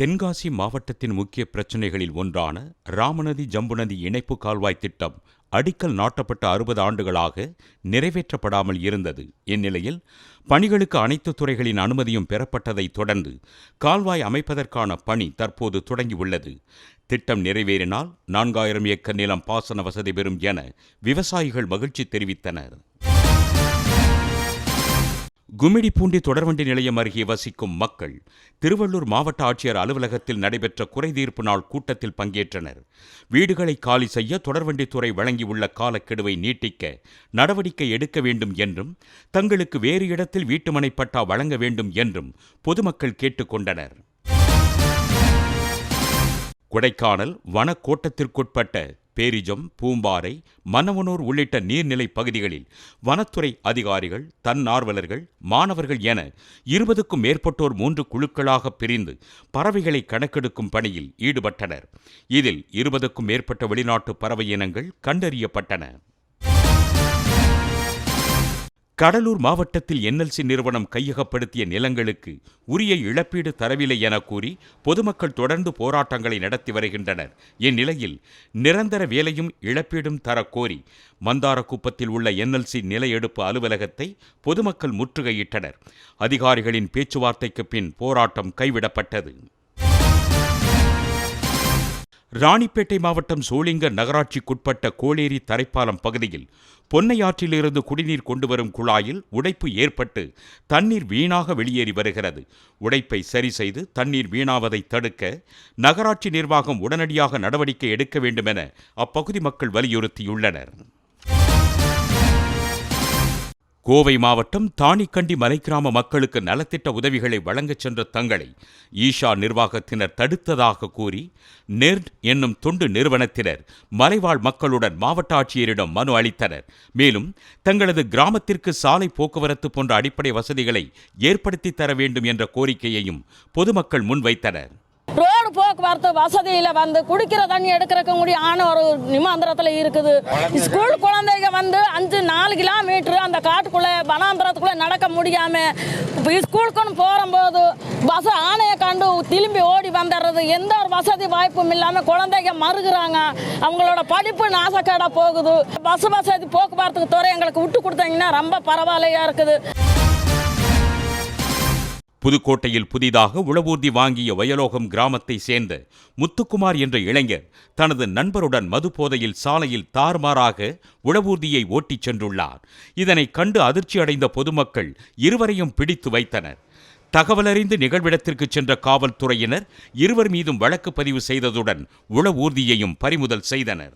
தென்காசி மாவட்டத்தின் முக்கிய பிரச்சினைகளில் ஒன்றான ராமநதி ஜம்புநதி இணைப்பு கால்வாய் திட்டம் அடிக்கல் நாட்டப்பட்ட அறுபது ஆண்டுகளாக நிறைவேற்றப்படாமல் இருந்தது. இந்நிலையில் பணிகளுக்கு அனைத்து துறைகளின் அனுமதியும் பெறப்பட்டதைத் தொடர்ந்து கால்வாய் அமைப்பதற்கான பணி தற்போது தொடங்கியுள்ளது. திட்டம் நிறைவேறினால் நான்காயிரம் ஏக்கர் நிலம் பாசன வசதி பெறும் என விவசாயிகள் மகிழ்ச்சி தெரிவித்தனர். கும்மிடிப்பூண்டி தொடர்வண்டி நிலையம் அருகே வசிக்கும் மக்கள் திருவள்ளூர் மாவட்ட ஆட்சியர் அலுவலகத்தில் நடைபெற்ற குறைதீர்ப்பு நாள் கூட்டத்தில் பங்கேற்றனர். வீடுகளை காலி செய்ய தொடர்வண்டித்துறை வழங்கியுள்ள காலக்கெடுவை நீட்டிக்க நடவடிக்கை எடுக்க வேண்டும் என்றும் தங்களுக்கு வேறு இடத்தில் வீட்டுமனை பட்டா வழங்க வேண்டும் என்றும் பொதுமக்கள் கேட்டுக்கொண்டனர் கொடைக்கானல் வனக்கோட்டத்திற்குட்பட்ட பேரிஜம் பூம்பாறை மன்னவனூர் உள்ளிட்ட நீர்நிலை பகுதிகளில் வனத்துறை அதிகாரிகள் தன்னார்வலர்கள் மாணவர்கள் என இருபதுக்கும் மேற்பட்டோர் மூன்று குழுக்களாக பிரிந்து பறவைகளை கணக்கெடுக்கும் பணியில் ஈடுபட்டனர். இதில் இருபதுக்கும் மேற்பட்ட வெளிநாட்டு பறவை இனங்கள் கண்டறியப்பட்டன. கடலூர் மாவட்டத்தில் என்எல்சி நிறுவனம் கையகப்படுத்திய நிலங்களுக்கு உரிய இழப்பீடு தரவில்லை என கூறி பொதுமக்கள் தொடர்ந்து போராட்டங்களை நடத்தி வருகின்றனர். இந்நிலையில் நிரந்தர வேலையும் இழப்பீடும் தரக்கோரி மந்தாரக்குப்பத்தில் உள்ள என்எல்சி நில எடுப்பு அலுவலகத்தை பொதுமக்கள் முற்றுகையிட்டனர். அதிகாரிகளின் பேச்சுவார்த்தைக்கு பின் போராட்டம் கைவிடப்பட்டது. ராணிப்பேட்டை மாவட்டம் சோளிங்க நகராட்சிக்குட்பட்ட கோளேரி தரைப்பாலம் பகுதியில் பொன்னையாற்றிலிருந்து குடிநீர் கொண்டு வரும் குழாயில் உடைப்பு ஏற்பட்டு தண்ணீர் வீணாக வெளியேறி வருகிறது. உடைப்பை சரி செய்து தண்ணீர் வீணாவதை தடுக்க நகராட்சி நிர்வாகம் உடனடியாக நடவடிக்கை எடுக்க வேண்டுமென அப்பகுதி மக்கள் வலியுறுத்தியுள்ளனர். கோவை மாவட்டம் தாணிக்கண்டி மலைக்கிராம மக்களுக்கு நலத்திட்ட உதவிகளை வழங்கச் சென்ற தங்களை ஈஷா நிர்வாகத்தினர் தடுத்ததாக கூறி நெர்ட் என்னும் தொண்டு நிறுவனத்தினர் மலைவாழ் மக்களுடன் மாவட்ட ஆட்சியரிடம் மனு அளித்தனர். மேலும் தங்களது கிராமத்திற்கு சாலை போக்குவரத்து போன்ற அடிப்படை வசதிகளை ஏற்படுத்தி தர வேண்டும் என்ற கோரிக்கையையும் பொதுமக்கள் முன்வைத்தனர். ரோடு போக்குவரத்து வசதியில் வந்து குடிக்கிற தண்ணி எடுக்கிறக்க முடியான ஒரு நிமாந்திரத்தில் இருக்குது. ஸ்கூல் குழந்தைங்க வந்து அஞ்சு நாலு கிலோமீட்டர் அந்த காட்டுக்குள்ளே வனாந்திரத்துக்குள்ளே நடக்க முடியாமல் ஸ்கூலுக்குன்னு போகும்போது பஸ் ஆணையை கண்டு திரும்பி ஓடி வந்துடுறது எந்த ஒரு வசதி வாய்ப்பும் இல்லாமல் குழந்தைங்க மறுகுறாங்க. அவங்களோட படிப்பு நாசக்கேடாக போகுது. பஸ் வசதி போக்குவரத்துக்கு துறை எங்களுக்கு விட்டு கொடுத்தீங்கன்னா ரொம்ப பரவாயில்லையா இருக்குது. புதுக்கோட்டையில் புதிதாக உளவூர்தி வாங்கிய வயலோகம் கிராமத்தை சேர்ந்த முத்துக்குமார் என்ற இளைஞர் தனது நண்பருடன் மது போதையில் சாலையில் தார்மாறாக உளவூர்தியை ஓட்டிச் சென்றுள்ளார். இதனை கண்டு அதிர்ச்சி அடைந்த பொதுமக்கள் இருவரையும் பிடித்து வைத்தனர். தகவலறிந்து நிகழ்விடத்திற்கு சென்ற காவல்துறையினர் இருவர் மீதும் வழக்கு பதிவு செய்ததுடன் உளவூர்தியையும் பறிமுதல் செய்தனர்.